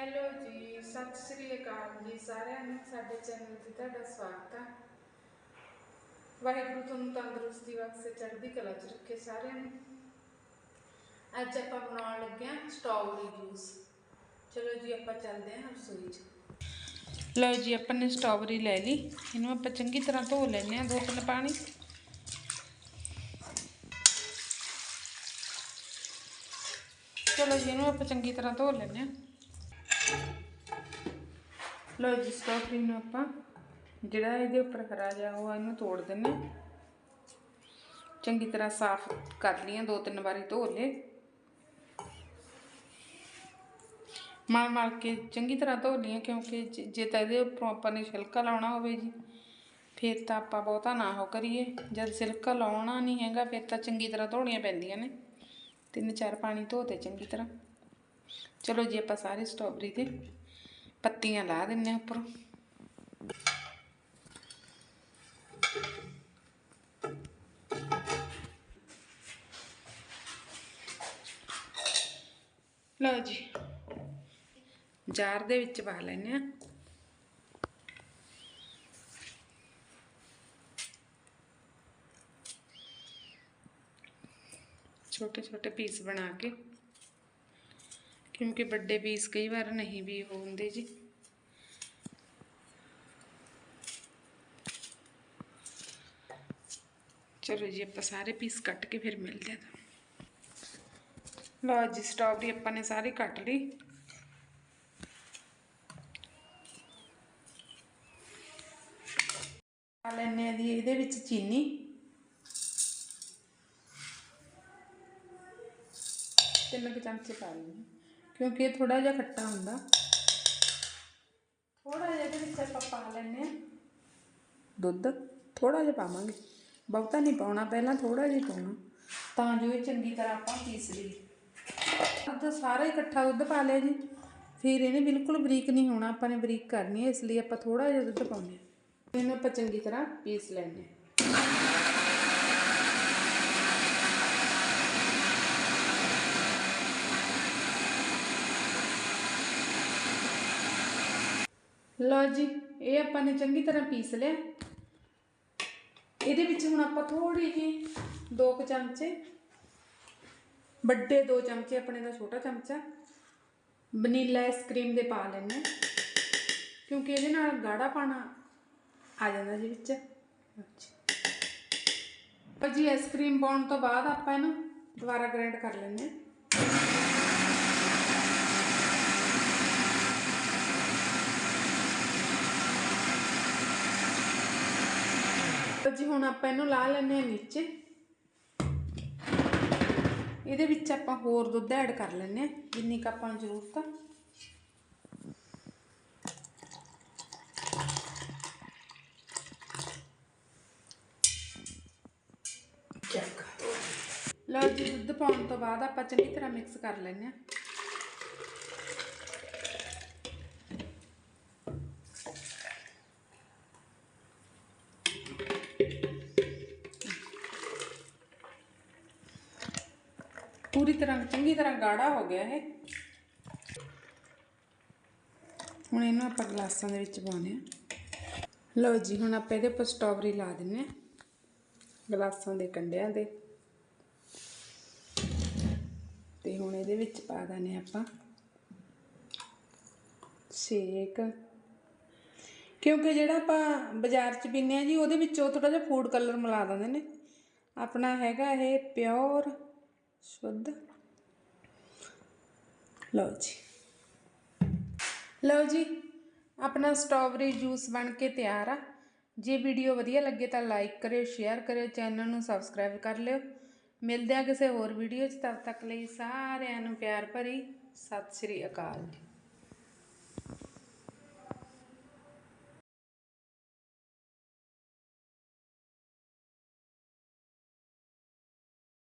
Hello ਜੀ, ਸਤਿ ਸ੍ਰੀ ਅਕਾਲ ਜੀ। ਸਾਰਿਆਂ ਨੂੰ ਸਾਡੇ ਚੈਨਲ ਤੇ ਤੁਹਾਡਾ ਸਵਾਗਤ ਹੈ ਵਾਹਿਗੁਰੂ ਤੁਹਾਨੂੰ ਤੰਦਰੁਸਤੀ ਬਖਸ਼ੇ ਚੜ੍ਹਦੀ ਕਲਾ ਚ ਰੱਖੇ ਸਾਰਿਆਂ ਨੂੰ। ਅੱਜ ਆਪਾਂ ਬਣਾਉਣ ਲੱਗੇ ਹਾਂ ਸਟ੍ਰਾਬੇਰੀ ਜੂਸ। ਚਲੋ ਜੀ, ਆਪਾਂ ਚੱਲਦੇ ਹਾਂ ਰਸੋਈ 'ਚ। ਲਓ ਜੀ, ਆਪਾਂ ਨੇ ਸਟ੍ਰਾਬੇਰੀ ਲੈ ਲਈ। ਇਹਨੂੰ ਆਪਾਂ ਚੰਗੀ ਤਰ੍ਹਾਂ ਧੋ ਲੈਂਦੇ ਹਾਂ, ਦੋ ਤਿੰਨ ਪਾਣੀ। ਚਲੋ ਜੀ, ਇਹਨੂੰ ਆਪਾਂ ਚੰਗੀ ਤਰ੍ਹਾਂ ਧੋ ਲੈਂਦੇ ਹਾਂ। ਲਓ ਜੀ ਸਟ੍ਰਾਬੇਰੀ ਨੂੰ ਆਪਾਂ। ਜਿਹੜਾ ਇਹਦੇ ਉੱਪਰ ਹਰਾ ਜਿਹਾ ਉਹ ਇਹਨੂੰ ਤੋੜ ਦਿੰਨੇ ਚੰਗੀ ਤਰ੍ਹਾਂ ਸਾਫ਼ ਕਰ ਲਈਆਂ, ਦੋ ਤਿੰਨ ਵਾਰੀ ਧੋ ਲੇ ਮਲ ਮਲ ਕੇ ਚੰਗੀ ਤਰ੍ਹਾਂ ਧੋ ਲਈਆਂ, ਕਿਉਂਕਿ ਜੇ- ਜੇ ਤਾਂ ਇਹਦੇ ਉੱਪਰੋਂ ਆਪਾਂ ਨੇ ਛਿਲਕਾ ਲਾਉਣਾ ਹੋਵੇ ਜੀ, ਫਿਰ ਤਾਂ ਆਪਾਂ ਬਹੁਤਾ ਨਾ ਹੋ ਕਰੀਏ। ਜਦ ਛਿਲਕਾ ਲਾਉਣਾ ਨਹੀਂ ਹੈਗਾ, ਫਿਰ ਤਾਂ ਚੰਗੀ ਤਰ੍ਹਾਂ ਧੋਣੀਆਂ ਪੈਂਦੀਆਂ ਨੇ। ਤਿੰਨ ਚਾਰ ਪਾਣੀ ਧੋਤੇ ਚੰਗੀ ਤਰ੍ਹਾਂ। ਚਲੋ ਜੀ, ਆਪਾਂ ਸਾਰੇ ਸਟ੍ਰਾਬੇਰੀ ਤੇ ਪੱਤੀਆਂ ਲਾ ਦਿੰਨੇ ਉੱਪਰੋਂ। ਲਓ ਜੀ, ਜਾਰ ਦੇ ਵਿੱਚ ਪਾ ਲੈਨੇ ਆ ਛੋਟੇ ਛੋਟੇ ਪੀਸ ਬਣਾ ਕੇ। ਕਿਉਂਕਿ ਵੱਡੇ ਪੀਸ ਕਈ ਵਾਰ ਨਹੀਂ ਵੀ ਉਹ ਹੁੰਦੇ ਜੀ। ਚਲੋ ਜੀ, ਆਪਾਂ ਸਾਰੇ ਪੀਸ ਕੱਟ ਕੇ ਫਿਰ ਮਿਲਦੇ ਹਾਂ। ਲਓ ਜੀ ਸਟ੍ਰਾਬੇਰੀ ਆਪਾਂ ਨੇ ਸਾਰੀ ਕੱਟ ਲਈ। ਪਾ ਲੈਣੇ ਆ ਦੀ ਇਹਦੇ ਵਿੱਚ ਚੀਨੀ। ਤਿੰਨ ਕੁ ਚਮਚੇ ਪਾ ਲਈ ਕਿਉਂਕਿ ਇਹ ਥੋੜਾ ਜਿਹਾ ਖੱਟਾ ਹੁੰਦਾ। ਥੋੜਾ ਜਿਹਾ ਇਹਦੇ ਵਿੱਚ ਆਪਾਂ ਪਾ ਲੈਣੇ ਆ ਦੁੱਧ ਥੋੜਾ ਜਿਹਾ ਪਾਵਾਂਗੇ। ਬਹੁਤਾ ਨਹੀਂ ਪਾਉਣਾ ਪਹਿਲਾਂ ਥੋੜਾ ਜਿਹਾ ਪਾਉਣਾ। ਤਾਂ ਜੋ ਇਹ ਚੰਗੀ ਤਰ੍ਹਾਂ ਆਪਾਂ ਪੀਸ ਲਈਏ। ਦੁੱਧ ਸਾਰਾ ਇਕੱਠਾ ਦੁੱਧ ਪਾ ਲਿਆ ਜੀ। ਫਿਰ ਇਹਨੇ ਬਿਲਕੁਲ ਬਰੀਕ ਨਹੀਂ ਹੋਣਾ ਆਪਾਂ ਨੇ ਬਰੀਕ ਕਰਨੀ ਹੈ ਇਸ ਲਈ ਆਪਾਂ ਥੋੜਾ ਜਿਹਾ ਦੁੱਧ ਪਾਉਂਦੇ ਹਾਂ। ਇਹਨੂੰ ਆਪਾਂ ਚੰਗੀ ਤਰ੍ਹਾਂ ਪੀਸ ਲੈਣੇ ਲਓ ਜੀ, ਇਹ ਆਪਾਂ ਨੇ ਚੰਗੀ ਤਰ੍ਹਾਂ ਪੀਸ ਲਿਆ। ਇਹਦੇ ਵਿੱਚ ਹੁਣ ਆਪਾਂ ਥੋੜੀ ਜਿਹੀ ਦੋ ਕੁ ਚਮਚੇ, ਵੱਡੇ ਦੋ ਚਮਚੇ ਆਪਣੇ ਦਾ ਛੋਟਾ ਚਮਚਾ, ਵਨੀਲਾ ਆਈਸਕ੍ਰੀਮ ਦੇ ਪਾ ਲੈਣੇ ਹਾਂ। ਕਿਉਂਕਿ ਇਹਦੇ ਨਾਲ ਗਾੜਾ ਪਾਣਾ ਆ ਜਾਂਦਾ ਜੀ ਵਿੱਚ। ਅੱਛਾ ਜੀ। ਆਈਸਕ੍ਰੀਮ ਪਾਉਣ ਤੋਂ ਬਾਅਦ ਆਪਾਂ ਇਹਨੂੰ ਦੁਬਾਰਾ ਗ੍ਰਾਈਂਡ ਕਰ ਲੈਂਦੇ ਤਾਂ ਜੀ, ਹੁਣ ਆਪਾਂ ਇਹਨੂੰ ਲਾ ਲੈਂਦੇ ਹਾਂ ਨੀਚੇ। ਇਹਦੇ ਵਿੱਚ ਆਪਾਂ ਹੋਰ ਦੁੱਧ ਐਡ ਕਰ ਲੈਂਦੇ ਹਾਂ, ਜਿੰਨੀ ਕੁ ਆਪਾਂ ਨੂੰ ਜ਼ਰੂਰਤ ਆ। ਲਓ ਜੀ, ਦੁੱਧ ਪਾਉਣ ਤੋਂ ਬਾਅਦ ਆਪਾਂ ਚੰਗੀ ਤਰ੍ਹਾਂ ਮਿਕਸ ਕਰ ਲੈਂਦੇ ਹਾਂ। ਪੂਰੀ ਤਰ੍ਹਾਂ, ਚੰਗੀ ਤਰ੍ਹਾਂ ਗਾੜਾ ਹੋ ਗਿਆ ਇਹ। ਹੁਣ ਇਹਨੂੰ ਆਪਾਂ ਗਲਾਸਾਂ ਦੇ ਵਿੱਚ ਪਾਉਣੇ ਆ ਲਓ ਜੀ, ਹੁਣ ਆਪਾਂ ਇਹਦੇ ਉੱਪਰ ਸਟ੍ਰਾਬੇਰੀ ਲਾ ਦਿੰਨੇ ਆ ਗਲਾਸਾਂ ਦੇ ਕੰਢਿਆਂ ਦੇ। ਤੇ ਹੁਣ ਇਹਦੇ ਵਿੱਚ ਪਾ ਦਾਨੇ ਆਪਾਂ ਸ਼ੇਕ। ਕਿਉਂਕਿ ਜਿਹੜਾ ਆਪਾਂ ਬਾਜ਼ਾਰ 'ਚ ਪੀਂਦੇ ਆ ਜੀ, ਉਹਦੇ ਵਿੱਚ ਉਹ ਥੋੜਾ ਜਿਹਾ ਫੂਡ ਕਲਰ ਮਿਲਾ ਦਿੰਦੇ ਨੇ। ਆਪਣਾ ਹੈਗਾ ਇਹ ਪਿਓਰ ਸ਼ੁੱਧ। ਲਓ ਜੀ। ਲਓ ਜੀ, ਆਪਣਾ ਸਟ੍ਰਾਬੇਰੀ ਜੂਸ ਬਣ ਕੇ ਤਿਆਰ ਆ। ਜੇ ਵੀਡੀਓ ਵਧੀਆ ਲੱਗੇ ਤਾਂ ਲਾਈਕ ਕਰਿਓ ਸ਼ੇਅਰ ਕਰਿਓ ਚੈਨਲ ਨੂੰ ਸਬਸਕ੍ਰਾਈਬ ਕਰ ਲਿਓ। ਮਿਲਦੇ ਆ ਕਿਸੇ ਹੋਰ ਵੀਡੀਓ 'ਚ, ਤਦ ਤੱਕ ਲਈ ਸਾਰਿਆਂ ਨੂੰ ਪਿਆਰ ਭਰੀ। ਸਤਿ ਸ਼੍ਰੀ ਅਕਾਲ। ਜੀ